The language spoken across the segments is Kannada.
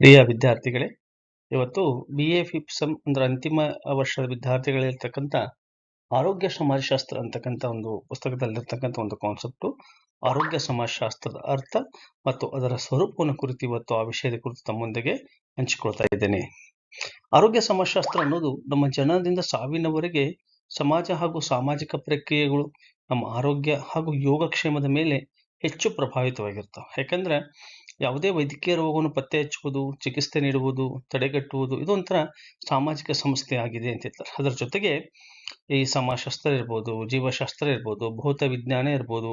ಪ್ರಿಯ ವಿದ್ಯಾರ್ಥಿಗಳೇ, ಇವತ್ತು ಬಿ ಎ ಫಿಪ್ಸಮ್ ಅಂದ್ರೆ ಅಂತಿಮ ವರ್ಷದ ವಿದ್ಯಾರ್ಥಿಗಳಿರ್ತಕ್ಕಂಥ ಆರೋಗ್ಯ ಸಮಾಜಶಾಸ್ತ್ರ ಅಂತಕ್ಕಂಥ ಒಂದು ಪುಸ್ತಕದಲ್ಲಿರ್ತಕ್ಕಂಥ ಒಂದು ಕಾನ್ಸೆಪ್ಟು ಆರೋಗ್ಯ ಸಮಾಜಶಾಸ್ತ್ರದ ಅರ್ಥ ಮತ್ತು ಅದರ ಸ್ವರೂಪವನ್ನು ಕುರಿತು ಇವತ್ತು ಆ ವಿಷಯದ ಕುರಿತು ತಮ್ಮೊಂದಿಗೆ ಹಂಚಿಕೊಳ್ತಾ ಇದ್ದೇನೆ. ಆರೋಗ್ಯ ಸಮಾಜಶಾಸ್ತ್ರ ಅನ್ನೋದು ನಮ್ಮ ಜನದಿಂದ ಸಾವಿನವರೆಗೆ ಸಮಾಜ ಹಾಗೂ ಸಾಮಾಜಿಕ ಪ್ರಕ್ರಿಯೆಗಳು ನಮ್ಮ ಆರೋಗ್ಯ ಹಾಗೂ ಯೋಗಕ್ಷೇಮದ ಮೇಲೆ ಹೆಚ್ಚು ಪ್ರಭಾವಿತವಾಗಿರ್ತವೆ. ಯಾಕಂದ್ರೆ ಯಾವುದೇ ವೈದ್ಯಕೀಯ ರೋಗವನ್ನು ಪತ್ತೆ ಹಚ್ಚುವುದು, ಚಿಕಿತ್ಸೆ ನೀಡುವುದು, ತಡೆಗಟ್ಟುವುದು ಇದೊಂಥರ ಸಾಮಾಜಿಕ ಸಂಸ್ಥೆ ಆಗಿದೆ ಅಂತ ಹೇಳ್ತಾರೆ. ಅದರ ಜೊತೆಗೆ ಈ ಸಮಾಜಶಾಸ್ತ್ರ ಇರ್ಬೋದು, ಜೀವಶಾಸ್ತ್ರ ಇರ್ಬೋದು, ಭೌತ ವಿಜ್ಞಾನ ಇರ್ಬೋದು,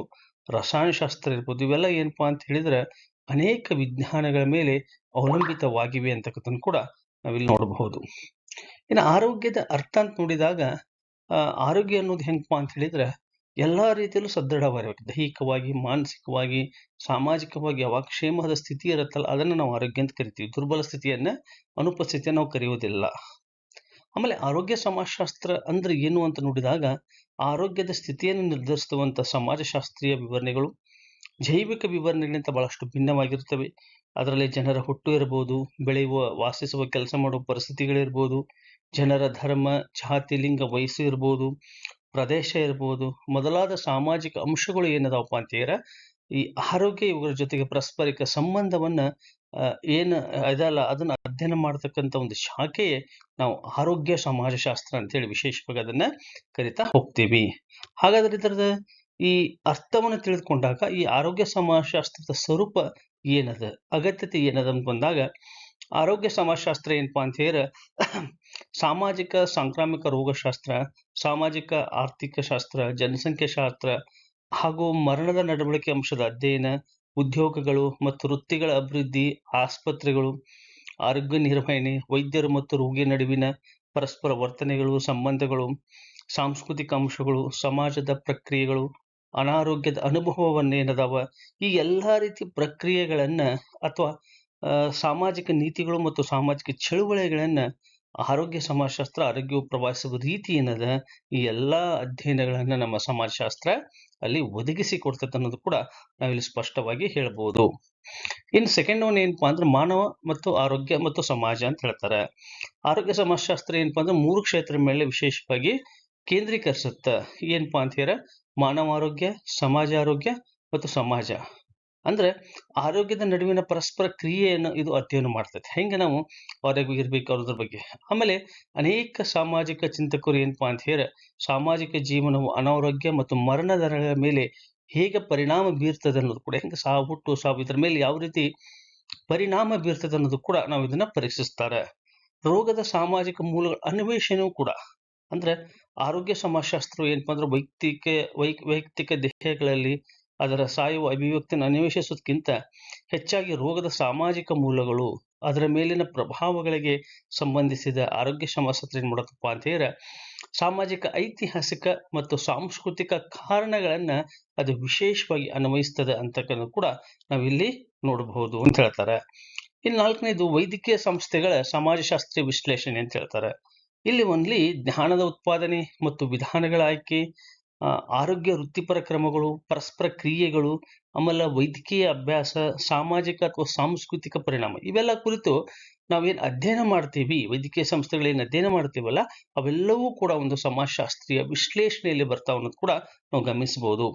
ರಸಾಯನಶಾಸ್ತ್ರ ಇರ್ಬೋದು, ಇವೆಲ್ಲ ಏನಪ್ಪಾ ಅಂತ ಹೇಳಿದ್ರೆ ಅನೇಕ ವಿಜ್ಞಾನಗಳ ಮೇಲೆ ಅವಲಂಬಿತವಾಗಿವೆ ಅಂತಕ್ಕಂಥದ್ದು ಕೂಡ ನಾವಿಲ್ಲಿ ನೋಡಬಹುದು. ಇನ್ನು ಆರೋಗ್ಯದ ಅರ್ಥ ಅಂತ ನೋಡಿದಾಗ ಆರೋಗ್ಯ ಅನ್ನೋದು ಹೆಂಗಪ್ಪ ಅಂತ ಹೇಳಿದ್ರೆ ಎಲ್ಲಾ ರೀತಿಯಲ್ಲೂ ಸದೃಢವಾಗಿರ್ಬೇಕು ದೈಹಿಕವಾಗಿ, ಮಾನಸಿಕವಾಗಿ, ಸಾಮಾಜಿಕವಾಗಿ ಯಾವಾಗ ಕ್ಷೇಮದ ಸ್ಥಿತಿ ಇರುತ್ತಲ್ಲ, ಅದನ್ನ ನಾವು ಆರೋಗ್ಯ ಅಂತ ಕರಿತೀವಿ. ದುರ್ಬಲ ಸ್ಥಿತಿಯನ್ನ, ಅನುಪಸ್ಥಿತಿಯನ್ನು ನಾವು ಕರೆಯುವುದಿಲ್ಲ. ಆಮೇಲೆ ಆರೋಗ್ಯ ಸಮಾಜಶಾಸ್ತ್ರ ಅಂದ್ರೆ ಏನು ಅಂತ ನೋಡಿದಾಗ, ಆರೋಗ್ಯದ ಸ್ಥಿತಿಯನ್ನು ನಿರ್ಧರಿಸುವಂತ ಸಮಾಜಶಾಸ್ತ್ರೀಯ ವಿವರಣೆಗಳು, ಜೈವಿಕ ವಿವರಣೆಗಳಿಂದ ಬಹಳಷ್ಟು ಭಿನ್ನವಾಗಿರುತ್ತವೆ. ಅದರಲ್ಲಿ ಜನರ ಹುಟ್ಟು ಇರಬಹುದು ಬೆಳೆಯುವ, ವಾಸಿಸುವ ಕೆಲಸ ಮಾಡುವ ಪರಿಸ್ಥಿತಿಗಳಿರ್ಬೋದು, ಜನರ ಧರ್ಮ, ಜಾತಿ, ಲಿಂಗ, ವಯಸ್ಸು ಇರ್ಬೋದು ಪ್ರದೇಶ ಇರ್ಬೋದು, ಮೊದಲಾದ ಸಾಮಾಜಿಕ ಅಂಶಗಳು ಏನದಾವಪ್ಪ ಅಂತ ಹೇಳಿದ್ರೆ, ಈ ಆರೋಗ್ಯ ಇವರ ಜೊತೆಗೆ ಪರಸ್ಪರಿಕ ಸಂಬಂಧವನ್ನ ಏನು, ಇದಲ್ಲ, ಅದನ್ನ ಅಧ್ಯಯನ ಮಾಡತಕ್ಕಂತ ಒಂದು ಶಾಖೆಯೇ ನಾವು ಆರೋಗ್ಯ ಸಮಾಜಶಾಸ್ತ್ರ ಅಂತ ಹೇಳಿ ವಿಶೇಷವಾಗಿ ಅದನ್ನ ಕರಿತಾ ಹೋಗ್ತೀವಿ. ಹಾಗಾದ್ರೆ ಇದರದ ಈ ಅರ್ಥವನ್ನು ತಿಳಿದುಕೊಂಡಾಗ ಈ ಆರೋಗ್ಯ ಸಮಾಜಶಾಸ್ತ್ರದ ಸ್ವರೂಪ ಏನದ, ಅಗತ್ಯತೆ ಏನದ ಅಂತ ಬಂದಾಗ ಆರೋಗ್ಯ ಸಮಾಜಶಾಸ್ತ್ರ ಏನಪ್ಪಾ ಅಂತ ಹೇಳಿದ್ರೆ, ಸಾಮಾಜಿಕ ಸಾಂಕ್ರಾಮಿಕ ರೋಗಶಾಸ್ತ್ರ, ಸಾಮಾಜಿಕ ಆರ್ಥಿಕ ಶಾಸ್ತ್ರ, ಜನಸಂಖ್ಯೆ ಶಾಸ್ತ್ರ, ಹಾಗೂ ಮರಣದ ನಡವಳಿಕೆ ಅಂಶದ ಅಧ್ಯಯನ, ಉದ್ಯೋಗಗಳು ಮತ್ತು ವೃತ್ತಿಗಳ ಅಭಿವೃದ್ಧಿ, ಆಸ್ಪತ್ರೆಗಳು, ಆರೋಗ್ಯ ನಿರ್ವಹಣೆ, ವೈದ್ಯರು ಮತ್ತು ರೋಗಿ ನಡುವಿನ ಪರಸ್ಪರ ವರ್ತನೆಗಳು, ಸಂಬಂಧಗಳು, ಸಾಂಸ್ಕೃತಿಕ ಅಂಶಗಳು, ಸಮಾಜದ ಪ್ರಕ್ರಿಯೆಗಳು, ಅನಾರೋಗ್ಯದ ಅನುಭವವನ್ನೇನದಾವ, ಈ ಎಲ್ಲಾ ರೀತಿ ಪ್ರಕ್ರಿಯೆಗಳನ್ನ ಅಥವಾ ಸಾಮಾಜಿಕ ನೀತಿಗಳು ಮತ್ತು ಸಾಮಾಜಿಕ ಚಳುವಳಿಗಳನ್ನ ಆರೋಗ್ಯ, ಸಮಾಜಶಾಸ್ತ್ರ, ಆರೋಗ್ಯವು ಪ್ರವಾಸದ ರೀತಿ ಏನದ, ಈ ಎಲ್ಲಾ ಅಧ್ಯಯನಗಳನ್ನ ನಮ್ಮ ಸಮಾಜಶಾಸ್ತ್ರ ಅಲ್ಲಿ ಒದಗಿಸಿ ಕೊಡ್ತದೆ ಅನ್ನೋದು ಕೂಡ ನಾವಿಲ್ಲಿ ಸ್ಪಷ್ಟವಾಗಿ ಹೇಳ್ಬೋದು. ಇನ್ ಸೆಕೆಂಡ್ ಒನ್ ಏನಪ್ಪಾ ಅಂದ್ರೆ ಮಾನವ ಮತ್ತು ಆರೋಗ್ಯ ಮತ್ತು ಸಮಾಜ ಅಂತ ಹೇಳ್ತಾರೆ. ಆರೋಗ್ಯ, ಸಮಾಜಶಾಸ್ತ್ರ ಏನಪ್ಪಾ ಅಂದ್ರೆ ಮೂರು ಕ್ಷೇತ್ರ ಮೇಲೆ ವಿಶೇಷವಾಗಿ ಕೇಂದ್ರೀಕರಿಸುತ್ತ. ಏನಪ್ಪಾ ಅಂತ ಹೇಳ ಮಾನವ ಆರೋಗ್ಯ, ಸಮಾಜ ಆರೋಗ್ಯ ಮತ್ತು ಸಮಾಜ. ಅಂದ್ರೆ ಆರೋಗ್ಯದ ನಡುವಿನ ಪರಸ್ಪರ ಕ್ರಿಯೆಯನ್ನು ಇದು ಅಧ್ಯಯನ ಮಾಡ್ತೈತೆ. ಹೆಂಗೆ ನಾವು ಆರೋಗ್ಯ ಇರ್ಬೇಕು ಅನ್ನೋದ್ರ ಬಗ್ಗೆ. ಆಮೇಲೆ ಅನೇಕ ಸಾಮಾಜಿಕ ಚಿಂತಕರು ಏನಪ್ಪಾ ಅಂತ ಹೇಳಿ ಸಾಮಾಜಿಕ ಜೀವನವು ಅನಾರೋಗ್ಯ ಮತ್ತು ಮರಣ ದರಗಳ ಮೇಲೆ ಹೇಗೆ ಪರಿಣಾಮ ಬೀರ್ತದೆ ಅನ್ನೋದು ಕೂಡ, ಹೆಂಗೆ ಸಾವು ಹುಟ್ಟು ಸಾವು ಇದ್ರ ಮೇಲೆ ಯಾವ ರೀತಿ ಪರಿಣಾಮ ಬೀರ್ತದೆ ಅನ್ನೋದು ಕೂಡ ನಾವು ಇದನ್ನ ಪರೀಕ್ಷಿಸ್ತಾರೆ. ರೋಗದ ಸಾಮಾಜಿಕ ಮೂಲಗಳ ಅನ್ವೇಷಣೆಯೂ ಕೂಡ. ಅಂದ್ರೆ ಆರೋಗ್ಯ ಸಮಾಜಶಾಸ್ತ್ರ ಏನಪ್ಪಾ ಅಂದ್ರೆ ವೈಯಕ್ತಿಕ ವೈ ವೈಯಕ್ತಿಕ ದೇಹಗಳಲ್ಲಿ ಅದರ ಸಾಯುವ ಅಭಿವ್ಯಕ್ತಿನ ಅನ್ವೇಷಿಸೋದಕ್ಕಿಂತ ಹೆಚ್ಚಾಗಿ ರೋಗದ ಸಾಮಾಜಿಕ ಮೂಲಗಳು, ಅದರ ಮೇಲಿನ ಪ್ರಭಾವಗಳಿಗೆ ಸಂಬಂಧಿಸಿದ ಆರೋಗ್ಯ ಸಮಸ್ಯೆ ಏನು ಅಂತ ಸಾಮಾಜಿಕ, ಐತಿಹಾಸಿಕ ಮತ್ತು ಸಾಂಸ್ಕೃತಿಕ ಕಾರಣಗಳನ್ನ ಅದು ವಿಶೇಷವಾಗಿ ಅನ್ವಯಿಸ್ತದೆ ಅಂತಕ್ಕನ್ನು ಕೂಡ ನಾವಿಲ್ಲಿ ನೋಡಬಹುದು ಅಂತ ಹೇಳ್ತಾರೆ. ಇನ್ನು ನಾಲ್ಕನೇದು ವೈದ್ಯಕೀಯ ಸಂಸ್ಥೆಗಳ ಸಮಾಜಶಾಸ್ತ್ರೀಯ ವಿಶ್ಲೇಷಣೆ ಅಂತ ಹೇಳ್ತಾರೆ. ಇಲ್ಲಿ ಒಂದ್ಲಿ ಜ್ಞಾನದ ಉತ್ಪಾದನೆ ಮತ್ತು ವಿಧಾನಗಳ ಆಯ್ಕೆ ಆರೋಗ್ಯ ವೃತ್ತಿಪರ ಕ್ರಮಗಳು, ಪರಸ್ಪರ ಕ್ರಿಯೆಗಳು, ಆಮೇಲೆ ವೈದ್ಯಕೀಯ ಅಭ್ಯಾಸ, ಸಾಮಾಜಿಕ ಅಥವಾ ಸಾಂಸ್ಕೃತಿಕ ಪರಿಣಾಮ ಇವೆಲ್ಲ ಕುರಿತು ನಾವೇನು ಅಧ್ಯಯನ ಮಾಡ್ತೀವಿ, ವೈದ್ಯಕೀಯ ಸಂಸ್ಥೆಗಳೇನು ಅಧ್ಯಯನ ಮಾಡ್ತೀವಲ್ಲ, ಅವೆಲ್ಲವೂ ಕೂಡ ಒಂದು ಸಮಾಜಶಾಸ್ತ್ರೀಯ ವಿಶ್ಲೇಷಣೆಯಲ್ಲಿ ಬರ್ತಾವ ಅನ್ನೋದು ಕೂಡ ನಾವು ಗಮನಿಸಬಹುದು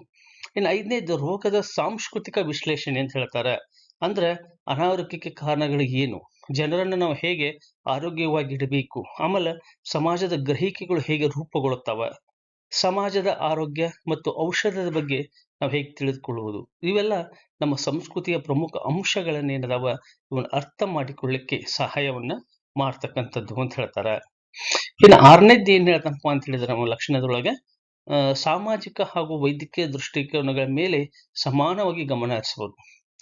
ಇನ್ನು ಐದನೇದು, ರೋಗದ ಸಾಂಸ್ಕೃತಿಕ ವಿಶ್ಲೇಷಣೆ ಅಂತ ಹೇಳ್ತಾರೆ. ಅಂದ್ರೆ ಅನಾರೋಗ್ಯಕ್ಕೆ ಕಾರಣಗಳು ಏನು? ಜನರನ್ನು ನಾವು ಹೇಗೆ ಆರೋಗ್ಯವಾಗಿ ಇಡಬೇಕು ಆಮೇಲೆ ಸಮಾಜದ ಗ್ರಹಿಕೆಗಳು ಹೇಗೆ ರೂಪುಗೊಳ್ಳುತ್ತವ? ಸಮಾಜದ ಆರೋಗ್ಯ ಮತ್ತು ಔಷಧದ ಬಗ್ಗೆ ನಾವು ಹೇಗೆ ತಿಳಿದುಕೊಳ್ಳುವುದು? ಇವೆಲ್ಲ ನಮ್ಮ ಸಂಸ್ಕೃತಿಯ ಪ್ರಮುಖ ಅಂಶಗಳನ್ನೇನದಾವ? ಇವನ್ನ ಅರ್ಥ ಮಾಡಿಕೊಳ್ಳಿಕ್ಕೆ ಸಹಾಯವನ್ನ ಮಾಡ್ತಕ್ಕಂಥದ್ದು ಅಂತ ಹೇಳ್ತಾರ. ಇನ್ನು ಆರನೇದ್ದು ಏನ್ ಹೇಳ್ತಪ್ಪ ಅಂತ ಹೇಳಿದ್ರೆ ನಮ್ಮ ಲಕ್ಷಣದೊಳಗೆ ಸಾಮಾಜಿಕ ಹಾಗೂ ವೈದ್ಯಕೀಯ ದೃಷ್ಟಿಕೋನಗಳ ಮೇಲೆ ಸಮಾನವಾಗಿ ಗಮನ ಹರಿಸಬಹುದು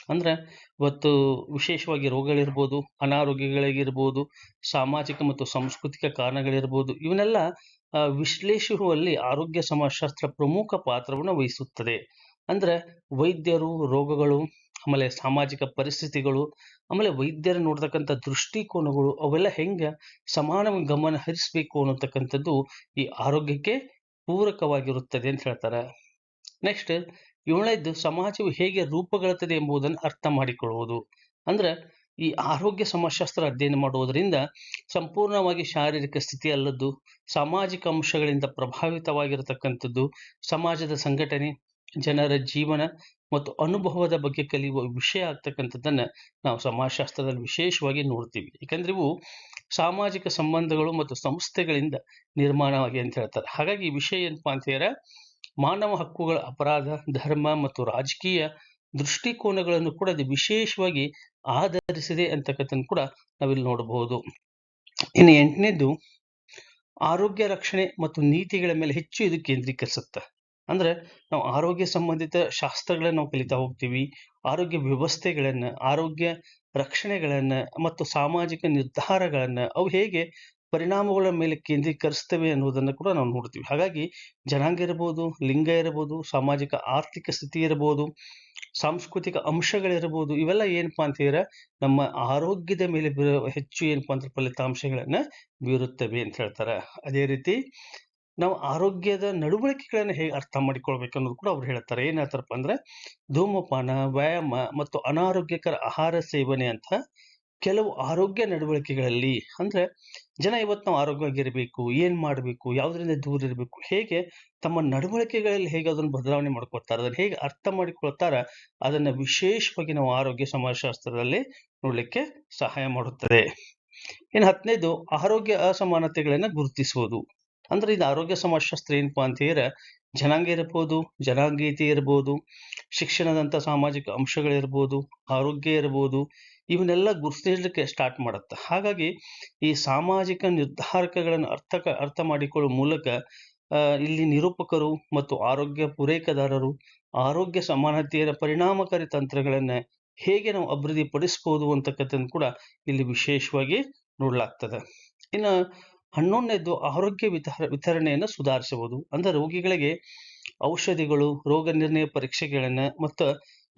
ಅಂದ್ರೆ ಇವತ್ತು ವಿಶೇಷವಾಗಿ ರೋಗಗಳಿರ್ಬೋದು, ಅನಾರೋಗ್ಯಗಳಿಗಿರ್ಬೋದು, ಸಾಮಾಜಿಕ ಮತ್ತು ಸಾಂಸ್ಕೃತಿಕ ಕಾರಣಗಳಿರ್ಬೋದು, ಇವನ್ನೆಲ್ಲ ವಿಶ್ಲೇಷಿಸುವಲ್ಲಿ ಆರೋಗ್ಯ ಸಮಾಜಶಾಸ್ತ್ರ ಪ್ರಮುಖ ಪಾತ್ರವನ್ನು ವಹಿಸುತ್ತದೆ. ಅಂದ್ರೆ ವೈದ್ಯರು, ರೋಗಗಳು, ಆಮೇಲೆ ಸಾಮಾಜಿಕ ಪರಿಸ್ಥಿತಿಗಳು, ಆಮೇಲೆ ವೈದ್ಯರು ನೋಡ್ತಕ್ಕಂಥ ದೃಷ್ಟಿಕೋನಗಳು, ಅವೆಲ್ಲ ಹೆಂಗ ಸಮಾನ ಗಮನ ಹರಿಸಬೇಕು ಅನ್ನತಕ್ಕಂಥದ್ದು ಈ ಆರೋಗ್ಯಕ್ಕೆ ಪೂರಕವಾಗಿರುತ್ತದೆ ಅಂತ ಹೇಳ್ತಾರೆ. ನೆಕ್ಸ್ಟ್ ಇವಳದ್ದು ಸಮಾಜವು ಹೇಗೆ ರೂಪುಗೊಳ್ಳುತ್ತದೆ ಎಂಬುದನ್ನು ಅರ್ಥ ಮಾಡಿಕೊಳ್ಳುವುದು. ಅಂದ್ರೆ ಈ ಆರೋಗ್ಯ ಸಮಾಜಶಾಸ್ತ್ರ ಅಧ್ಯಯನ ಮಾಡುವುದರಿಂದ ಸಂಪೂರ್ಣವಾಗಿ ಶಾರೀರಿಕ ಸ್ಥಿತಿ ಅಲ್ಲದ್ದು, ಸಾಮಾಜಿಕ ಅಂಶಗಳಿಂದ ಪ್ರಭಾವಿತವಾಗಿರತಕ್ಕಂಥದ್ದು, ಸಮಾಜದ ಸಂಘಟನೆ, ಜನರ ಜೀವನ ಮತ್ತು ಅನುಭವದ ಬಗ್ಗೆ ಕಲಿಯುವ ವಿಷಯ ಆಗ್ತಕ್ಕಂಥದ್ದನ್ನ ನಾವು ಸಮಾಜಶಾಸ್ತ್ರದಲ್ಲಿ ವಿಶೇಷವಾಗಿ ನೋಡ್ತೀವಿ. ಯಾಕಂದ್ರೆ ಇವು ಸಾಮಾಜಿಕ ಸಂಬಂಧಗಳು ಮತ್ತು ಸಂಸ್ಥೆಗಳಿಂದ ನಿರ್ಮಾಣವಾಗಿ ಅಂತ ಹೇಳ್ತಾರೆ. ಹಾಗಾಗಿ ಈ ವಿಷಯ ಏನಪ್ಪಾ ಅಂತ ಹೇಳ ಮಾನವ ಹಕ್ಕುಗಳ ಅಪರಾಧ, ಧರ್ಮ ಮತ್ತು ರಾಜಕೀಯ ದೃಷ್ಟಿಕೋನಗಳನ್ನು ಕೂಡ ಅದು ವಿಶೇಷವಾಗಿ ಆಧರಿಸಿದೆ ಅಂತಕ್ಕಂಥದ್ದು ಕೂಡ ನಾವಿಲ್ಲಿ ನೋಡಬಹುದು. ಇನ್ನು ಎಂಟನೇದು, ಆರೋಗ್ಯ ರಕ್ಷಣೆ ಮತ್ತು ನೀತಿಗಳ ಮೇಲೆ ಹೆಚ್ಚು ಇದು ಕೇಂದ್ರೀಕರಿಸುತ್ತೆ. ಅಂದ್ರೆ ನಾವು ಆರೋಗ್ಯ ಸಂಬಂಧಿತ ಶಾಸ್ತ್ರಗಳನ್ನ ನಾವು ಕಲಿತಾ ಹೋಗ್ತೀವಿ, ಆರೋಗ್ಯ ವ್ಯವಸ್ಥೆಗಳನ್ನ, ಆರೋಗ್ಯ ರಕ್ಷಣೆಗಳನ್ನ ಮತ್ತು ಸಾಮಾಜಿಕ ನಿರ್ಧಾರಗಳನ್ನ ಅವು ಹೇಗೆ ಪರಿಣಾಮಗಳ ಮೇಲೆ ಕೇಂದ್ರೀಕರಿಸ್ತವೆ ಅನ್ನೋದನ್ನ ಕೂಡ ನಾವು ನೋಡ್ತೀವಿ. ಹಾಗಾಗಿ ಜನಾಂಗ ಇರಬಹುದು ಲಿಂಗ ಇರಬಹುದು ಸಾಮಾಜಿಕ ಆರ್ಥಿಕ ಸ್ಥಿತಿ ಇರಬಹುದು ಸಾಂಸ್ಕೃತಿಕ ಅಂಶಗಳಿರ್ಬೋದು, ಇವೆಲ್ಲ ಏನಪ್ಪಾ ಅಂತ ಹೇಳಿದ್ರೆ ನಮ್ಮ ಆರೋಗ್ಯದ ಮೇಲೆ ಬೀರೋ ಹೆಚ್ಚು ಏನಪ್ಪಾ ಅಂದ್ರೆ ಫಲಿತಾಂಶಗಳನ್ನ ಬೀರುತ್ತವೆ ಅಂತ ಹೇಳ್ತಾರೆ. ಅದೇ ರೀತಿ ನಾವು ಆರೋಗ್ಯದ ನಡವಳಿಕೆಗಳನ್ನ ಹೇಗೆ ಅರ್ಥ ಮಾಡಿಕೊಳ್ಬೇಕು ಅನ್ನೋದು ಕೂಡ ಅವ್ರು ಹೇಳ್ತಾರೆ. ಏನ್ ಹೇಳ್ತಾರಪ್ಪ ಅಂದ್ರೆ ಧೂಮಪಾನ, ವ್ಯಾಯಾಮ ಮತ್ತು ಅನಾರೋಗ್ಯಕರ ಆಹಾರ ಸೇವನೆ ಅಂತ ಕೆಲವು ಆರೋಗ್ಯ ನಡವಳಿಕೆಗಳಲ್ಲಿ ಅಂದ್ರೆ ಜನ ಇವತ್ತು ನಾವು ಆರೋಗ್ಯವಾಗಿರಬೇಕು, ಏನ್ ಮಾಡ್ಬೇಕು, ಯಾವುದರಿಂದ ದೂರ ಇರಬೇಕು, ಹೇಗೆ ತಮ್ಮ ನಡವಳಿಕೆಗಳಲ್ಲಿ ಹೇಗೆ ಅದನ್ನು ಬದಲಾವಣೆ ಮಾಡ್ಕೊಳ್ತಾರೆ ಅದನ್ನ ಹೇಗೆ ಅರ್ಥ ಮಾಡಿಕೊಳ್ತಾರ, ಅದನ್ನ ವಿಶೇಷವಾಗಿ ನಾವು ಆರೋಗ್ಯ ಸಮಾಜಶಾಸ್ತ್ರದಲ್ಲಿ ನೋಡ್ಲಿಕ್ಕೆ ಸಹಾಯ ಮಾಡುತ್ತದೆ. ಇನ್ನು ಹತ್ತನೇದು, ಆರೋಗ್ಯ ಅಸಮಾನತೆಗಳನ್ನ ಗುರುತಿಸುವುದು. ಅಂದ್ರೆ ಇದು ಆರೋಗ್ಯ ಸಮಾಜಶಾಸ್ತ್ರ ಏನಪ್ಪಾ ಅಂತ ಹೇಳಿದ್ರೆ, ಜನಾಂಗ ಇರಬಹುದು ಜನಾಂಗೀಯತೆ ಇರಬಹುದು ಶಿಕ್ಷಣದಂತ ಸಾಮಾಜಿಕ ಅಂಶಗಳಿರ್ಬೋದು, ಆರೋಗ್ಯ ಇರಬಹುದು ಇವನ್ನೆಲ್ಲ ಗುರುತಿಸಲಿಕ್ಕೆ ಸ್ಟಾರ್ಟ್ ಮಾಡುತ್ತೆ. ಹಾಗಾಗಿ ಈ ಸಾಮಾಜಿಕ ನಿರ್ಧಾರಕಗಳನ್ನು ಅರ್ಥ ಅರ್ಥ ಮಾಡಿಕೊಳ್ಳುವ ಮೂಲಕ ಇಲ್ಲಿ ನಿರೂಪಕರು ಮತ್ತು ಆರೋಗ್ಯ ಪೂರೈಕೆದಾರರು, ಆರೋಗ್ಯ ಸಮಾನತೆಯ ಪರಿಣಾಮಕಾರಿ ತಂತ್ರಗಳನ್ನ ಹೇಗೆ ನಾವು ಅಭಿವೃದ್ಧಿ ಪಡಿಸಬಹುದು ಅಂತಕ್ಕಂಥದ್ದು ಕೂಡ ಇಲ್ಲಿ ವಿಶೇಷವಾಗಿ ನೋಡಲಾಗ್ತದೆ. ಇನ್ನು ಹನ್ನೊಂದನೇದು ಆರೋಗ್ಯ ವಿತರ ವಿತರಣೆಯನ್ನು ಸುಧಾರಿಸಬಹುದು ಅಂದರೆ ರೋಗಿಗಳಿಗೆ ಔಷಧಿಗಳು, ರೋಗ ನಿರ್ಣಯ ಪರೀಕ್ಷೆಗಳನ್ನ ಮತ್ತು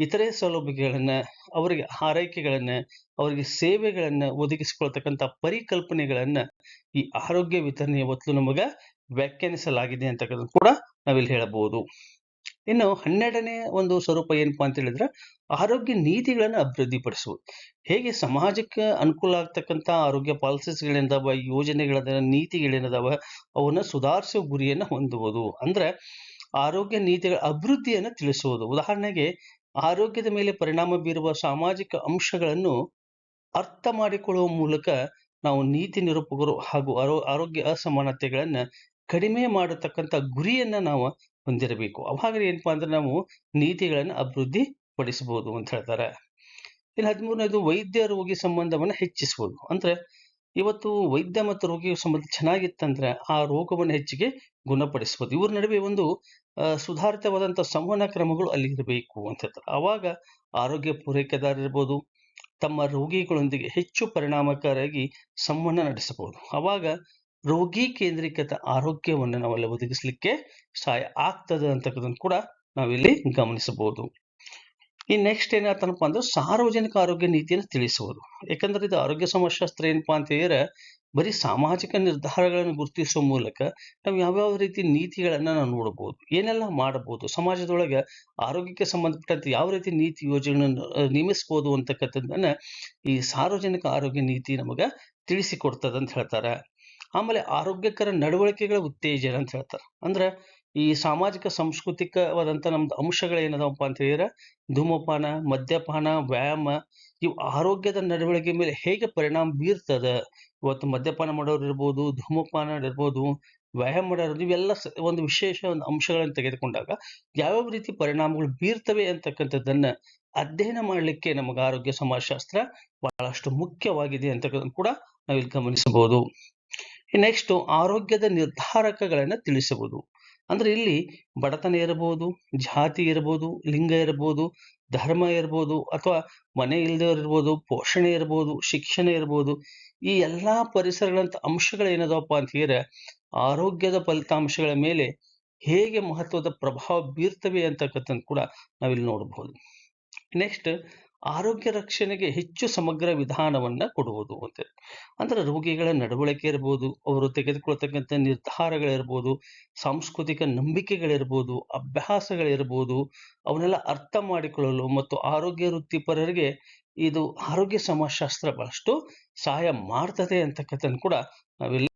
ಇತರೆ ಸೌಲಭ್ಯಗಳನ್ನ, ಅವರಿಗೆ ಆರೈಕೆಗಳನ್ನು, ಅವರಿಗೆ ಸೇವೆಗಳನ್ನ ಒದಗಿಸಿಕೊಳ್ತಕ್ಕಂಥ ಪರಿಕಲ್ಪನೆಗಳನ್ನ ಈ ಆರೋಗ್ಯ ವಿತರಣೆಯ ಹೊತ್ತು ನಮಗ ವ್ಯಾಖ್ಯಾನಿಸಲಾಗಿದೆ ಅಂತಕ್ಕಂಥದ್ದು ಕೂಡ ನಾವಿಲ್ಲಿ ಹೇಳಬಹುದು. ಇನ್ನು ಹನ್ನೆರಡನೇ ಒಂದು ಸ್ವರೂಪ ಏನಪ್ಪಾ ಅಂತ ಹೇಳಿದ್ರೆ, ಆರೋಗ್ಯ ನೀತಿಗಳನ್ನ ಅಭಿವೃದ್ಧಿಪಡಿಸುವುದು. ಹೇಗೆ ಸಮಾಜಕ್ಕೆ ಅನುಕೂಲ ಆಗ್ತಕ್ಕಂಥ ಆರೋಗ್ಯ ಪಾಲಿಸಿಸ್ಗಳೇನದಾವ ಯೋಜನೆಗಳದ ನೀತಿಗಳೇನದಾವ, ಅವನ್ನ ಸುಧಾರಿಸುವ ಗುರಿಯನ್ನ ಹೊಂದುವುದು. ಅಂದ್ರೆ ಆರೋಗ್ಯ ನೀತಿಗಳ ಅಭಿವೃದ್ಧಿಯನ್ನ ತಿಳಿಸುವುದು. ಉದಾಹರಣೆಗೆ ಆರೋಗ್ಯದ ಮೇಲೆ ಪರಿಣಾಮ ಬೀರುವ ಸಾಮಾಜಿಕ ಅಂಶಗಳನ್ನು ಅರ್ಥ ಮಾಡಿಕೊಳ್ಳುವ ಮೂಲಕ ನಾವು ನೀತಿ ನಿರೂಪಕರು ಹಾಗೂ ಆರೋ- ಆರೋಗ್ಯ ಅಸಮಾನತೆಗಳನ್ನ ಕಡಿಮೆ ಮಾಡತಕ್ಕಂಥ ಗುರಿಯನ್ನ ನಾವು ಹೊಂದಿರಬೇಕು. ಅವಾಗ ಏನಪ್ಪಾ ಅಂದ್ರೆ ನಾವು ನೀತಿಗಳನ್ನ ಅಭಿವೃದ್ಧಿ ಪಡಿಸಬಹುದು ಅಂತ ಹೇಳ್ತಾರೆ. ಇನ್ನು ಹದಿಮೂರನೇದು ವೈದ್ಯ ರೋಗಿ ಸಂಬಂಧವನ್ನ ಹೆಚ್ಚಿಸಬಹುದು. ಅಂದ್ರೆ ಇವತ್ತು ವೈದ್ಯ ಮತ್ತು ರೋಗಿ ಸಂಬಂಧ ಚೆನ್ನಾಗಿತ್ತಂದ್ರೆ ಆ ರೋಗವನ್ನು ಹೆಚ್ಚಿಗೆ ಗುಣಪಡಿಸಬಹುದು. ಇವ್ರ ನಡುವೆ ಒಂದು ಆ, ಸುಧಾರಿತವಾದಂತಹ ಸಂವಹನ ಕ್ರಮಗಳು ಅಲ್ಲಿ ಇರಬೇಕು ಅಂತ ಹೇಳ್ತಾರೆ. ಅವಾಗ ಆರೋಗ್ಯ ಪೂರೈಕೆದಾರ ಇರ್ಬೋದು ತಮ್ಮ ರೋಗಿಗಳೊಂದಿಗೆ ಹೆಚ್ಚು ಪರಿಣಾಮಕಾರಿಯಾಗಿ ಸಂವಹನ ನಡೆಸಬಹುದು. ಆವಾಗ ರೋಗಿ ಕೇಂದ್ರೀಕೃತ ಆರೋಗ್ಯವನ್ನು ನಾವೆಲ್ಲ ಒದಗಿಸಲಿಕ್ಕೆ ಸಹಾಯ ಆಗ್ತದೆ ಅಂತಕ್ಕದನ್ನು ಕೂಡ ನಾವಿಲ್ಲಿ ಗಮನಿಸಬಹುದು. ಈ ನೆಕ್ಸ್ಟ್ ಏನಾಗ್ತಾನಪ್ಪ ಅಂದ್ರೆ ಸಾರ್ವಜನಿಕ ಆರೋಗ್ಯ ನೀತಿಯನ್ನು ತಿಳಿಸುವುದು ಯಾಕಂದ್ರೆ ಇದು ಆರೋಗ್ಯ ಸಮಾಜಶಾಸ್ತ್ರ ಏನಪ್ಪಾ ಅಂತ ಹೇಳಿದ್ರೆ ಬರೀ ಸಾಮಾಜಿಕ ನಿರ್ಧಾರಗಳನ್ನು ಗುರುತಿಸುವ ಮೂಲಕ ನಾವು ಯಾವ್ಯಾವ ರೀತಿ ನೀತಿಗಳನ್ನ ನಾವು ನೋಡಬಹುದು ಏನೆಲ್ಲ ಮಾಡಬಹುದು ಸಮಾಜದೊಳಗೆ ಆರೋಗ್ಯಕ್ಕೆ ಸಂಬಂಧಪಟ್ಟಂತೆ ಯಾವ ರೀತಿ ನೀತಿ ಯೋಜನೆಗಳನ್ನು ನೇಮಿಸ್ಬೋದು ಅಂತಕ್ಕಂಥದ್ದನ್ನ ಈ ಸಾರ್ವಜನಿಕ ಆರೋಗ್ಯ ನೀತಿ ನಮಗ ತಿಳಿಸಿಕೊಡ್ತದ ಅಂತ ಹೇಳ್ತಾರೆ. ಆಮೇಲೆ ಆರೋಗ್ಯಕರ ನಡವಳಿಕೆಗಳ ಉತ್ತೇಜನ ಅಂತ ಹೇಳ್ತಾರೆ. ಅಂದ್ರೆ ಈ ಸಾಮಾಜಿಕ ಸಾಂಸ್ಕೃತಿಕವಾದಂತ ನಮ್ದು ಅಂಶಗಳು ಏನದಪ್ಪ ಅಂತ ಹೇಳಿದ್ರೆ ಧೂಮಪಾನ, ಮದ್ಯಪಾನ, ವ್ಯಾಯಾಮ ಇವು ಆರೋಗ್ಯದ ನಡವಳಿಕೆ ಮೇಲೆ ಹೇಗೆ ಪರಿಣಾಮ ಬೀರ್ತದ ಇವತ್ತು ಮದ್ಯಪಾನ ಮಾಡೋರು ಇರ್ಬೋದು, ಧೂಮಪಾನ ಇರ್ಬೋದು, ವ್ಯಾಯಾಮ ಮಾಡೋರು ಇವೆಲ್ಲ ಒಂದು ವಿಶೇಷ ಒಂದು ಅಂಶಗಳನ್ನು ತೆಗೆದುಕೊಂಡಾಗ ಯಾವ್ಯಾವ ರೀತಿ ಪರಿಣಾಮಗಳು ಬೀರ್ತವೆ ಅಂತಕ್ಕಂಥದ್ದನ್ನ ಅಧ್ಯಯನ ಮಾಡಲಿಕ್ಕೆ ನಮಗೆ ಆರೋಗ್ಯ ಸಮಾಜಶಾಸ್ತ್ರ ಬಹಳಷ್ಟು ಮುಖ್ಯವಾಗಿದೆ ಅಂತಕ್ಕಂಥದ್ದು ಕೂಡ ನಾವಿಲ್ಲಿ ಗಮನಿಸಬಹುದು. ನೆಕ್ಸ್ಟ್ ಆರೋಗ್ಯದ ನಿರ್ಧಾರಕಗಳನ್ನ ತಿಳಿಸಬಹುದು. ಅಂದ್ರೆ ಇಲ್ಲಿ ಬಡತನ ಇರಬಹುದು ಜಾತಿ ಇರಬಹುದು ಲಿಂಗ ಇರಬಹುದು ಧರ್ಮ ಇರ್ಬೋದು ಅಥವಾ ಮನೆ ಇಲ್ದವ್ರು ಇರ್ಬೋದು, ಪೋಷಣೆ ಇರ್ಬೋದು, ಶಿಕ್ಷಣ ಇರ್ಬೋದು, ಈ ಎಲ್ಲಾ ಪರಿಸರಗಳಂತ ಅಂಶಗಳು ಏನದವಪ್ಪ ಅಂತ ಹೇಳಿದ್ರೆ ಆರೋಗ್ಯದ ಫಲಿತಾಂಶಗಳ ಮೇಲೆ ಹೇಗೆ ಮಹತ್ವದ ಪ್ರಭಾವ ಬೀರ್ತವೆ ಅಂತಕ್ಕಂಥದ್ದು ಕೂಡ ನಾವಿಲ್ಲಿ ನೋಡಬಹುದು ನೆಕ್ಸ್ಟ್ ಆರೋಗ್ಯ ರಕ್ಷಣೆಗೆ ಹೆಚ್ಚು ಸಮಗ್ರ ವಿಧಾನವನ್ನ ಕೊಡುವುದು ಅಂತ ಅಂದ್ರೆ ರೋಗಿಗಳ ನಡವಳಿಕೆ ಇರ್ಬೋದು, ಅವರು ತೆಗೆದುಕೊಳ್ತಕ್ಕಂಥ ನಿರ್ಧಾರಗಳಿರ್ಬೋದು, ಸಾಂಸ್ಕೃತಿಕ ನಂಬಿಕೆಗಳಿರ್ಬೋದು, ಅಭ್ಯಾಸಗಳಿರ್ಬೋದು, ಅವನ್ನೆಲ್ಲ ಅರ್ಥ ಮಾಡಿಕೊಳ್ಳಲು ಮತ್ತು ಆರೋಗ್ಯ ವೃತ್ತಿಪರರಿಗೆ ಇದು ಆರೋಗ್ಯ ಸಮಾಜಶಾಸ್ತ್ರ ಬಹಳಷ್ಟು ಸಹಾಯ ಮಾಡ್ತದೆ ಅಂತಕ್ಕಂಥದ್ದು ಕೂಡ ನಾವಿಲ್ಲಿ